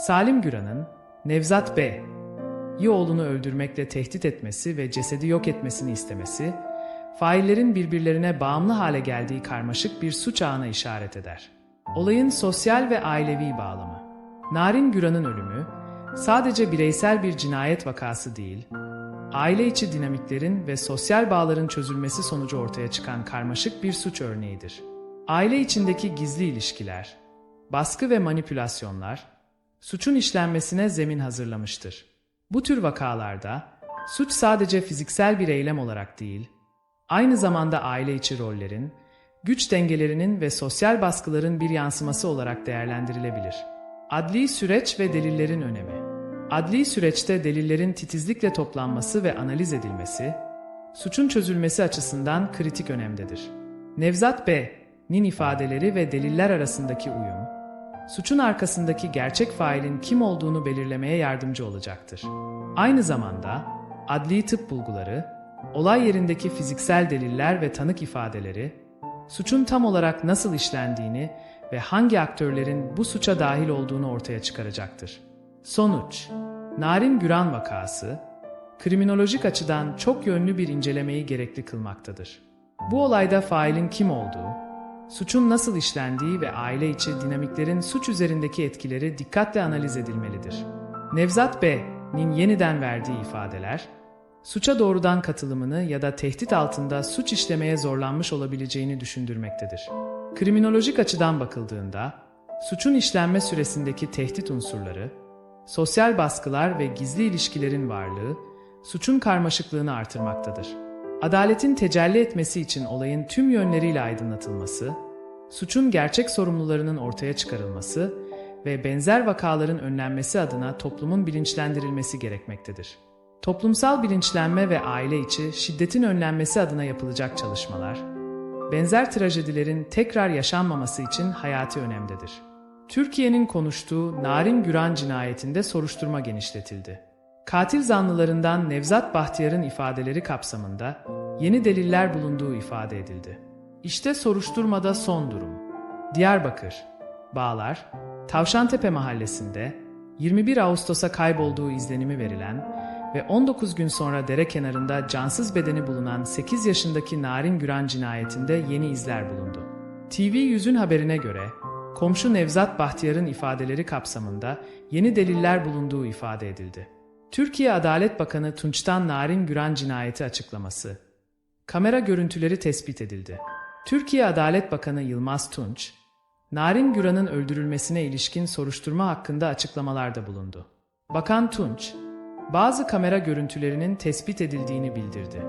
Salim Güran'ın Nevzat B. yi oğlunu öldürmekle tehdit etmesi ve cesedi yok etmesini istemesi, faillerin birbirlerine bağımlı hale geldiği karmaşık bir suç ağına işaret eder. Olayın sosyal ve ailevi bağlamı. Narin Güran'ın ölümü, sadece bireysel bir cinayet vakası değil, aile içi dinamiklerin ve sosyal bağların çözülmesi sonucu ortaya çıkan karmaşık bir suç örneğidir. Aile içindeki gizli ilişkiler, baskı ve manipülasyonlar, suçun işlenmesine zemin hazırlamıştır. Bu tür vakalarda, suç sadece fiziksel bir eylem olarak değil, aynı zamanda aile içi rollerin, güç dengelerinin ve sosyal baskıların bir yansıması olarak değerlendirilebilir. Adli süreç ve delillerin önemi Adli süreçte delillerin titizlikle toplanması ve analiz edilmesi, suçun çözülmesi açısından kritik önemdedir. Nevzat B.'nin ifadeleri ve deliller arasındaki uyum, suçun arkasındaki gerçek failin kim olduğunu belirlemeye yardımcı olacaktır. Aynı zamanda adli tıp bulguları, olay yerindeki fiziksel deliller ve tanık ifadeleri, suçun tam olarak nasıl işlendiğini ve hangi aktörlerin bu suça dahil olduğunu ortaya çıkaracaktır. Sonuç Narin Güran vakası, kriminolojik açıdan çok yönlü bir incelemeyi gerekli kılmaktadır. Bu olayda failin kim olduğu, suçun nasıl işlendiği ve aile içi dinamiklerin suç üzerindeki etkileri dikkatle analiz edilmelidir. Nevzat B.'nin yeniden verdiği ifadeler, suça doğrudan katılımını ya da tehdit altında suç işlemeye zorlanmış olabileceğini düşündürmektedir. Kriminolojik açıdan bakıldığında, suçun işlenme süresindeki tehdit unsurları, sosyal baskılar ve gizli ilişkilerin varlığı, suçun karmaşıklığını artırmaktadır. Adaletin tecelli etmesi için olayın tüm yönleriyle aydınlatılması, suçun gerçek sorumlularının ortaya çıkarılması ve benzer vakaların önlenmesi adına toplumun bilinçlendirilmesi gerekmektedir. Toplumsal bilinçlenme ve aile içi şiddetin önlenmesi adına yapılacak çalışmalar, benzer trajedilerin tekrar yaşanmaması için hayati önemdedir. Türkiye'nin konuştuğu Narin Güran cinayetinde soruşturma genişletildi. Katil zanlılarından Nevzat Bahtiyar'ın ifadeleri kapsamında yeni deliller bulunduğu ifade edildi. İşte soruşturmada son durum. Diyarbakır, Bağlar, Tavşantepe mahallesinde 21 Ağustos'a kaybolduğu izlenimi verilen ve 19 gün sonra dere kenarında cansız bedeni bulunan 8 yaşındaki Narin Güran cinayetinde yeni izler bulundu. TV Yüz'ün haberine göre komşu Nevzat Bahtiyar'ın ifadeleri kapsamında yeni deliller bulunduğu ifade edildi. Türkiye Adalet Bakanı Tunç'tan Narin Güran cinayeti açıklaması. Kamera görüntüleri tespit edildi. Türkiye Adalet Bakanı Yılmaz Tunç, Narin Güran'ın öldürülmesine ilişkin soruşturma hakkında açıklamalarda bulundu. Bakan Tunç, bazı kamera görüntülerinin tespit edildiğini bildirdi.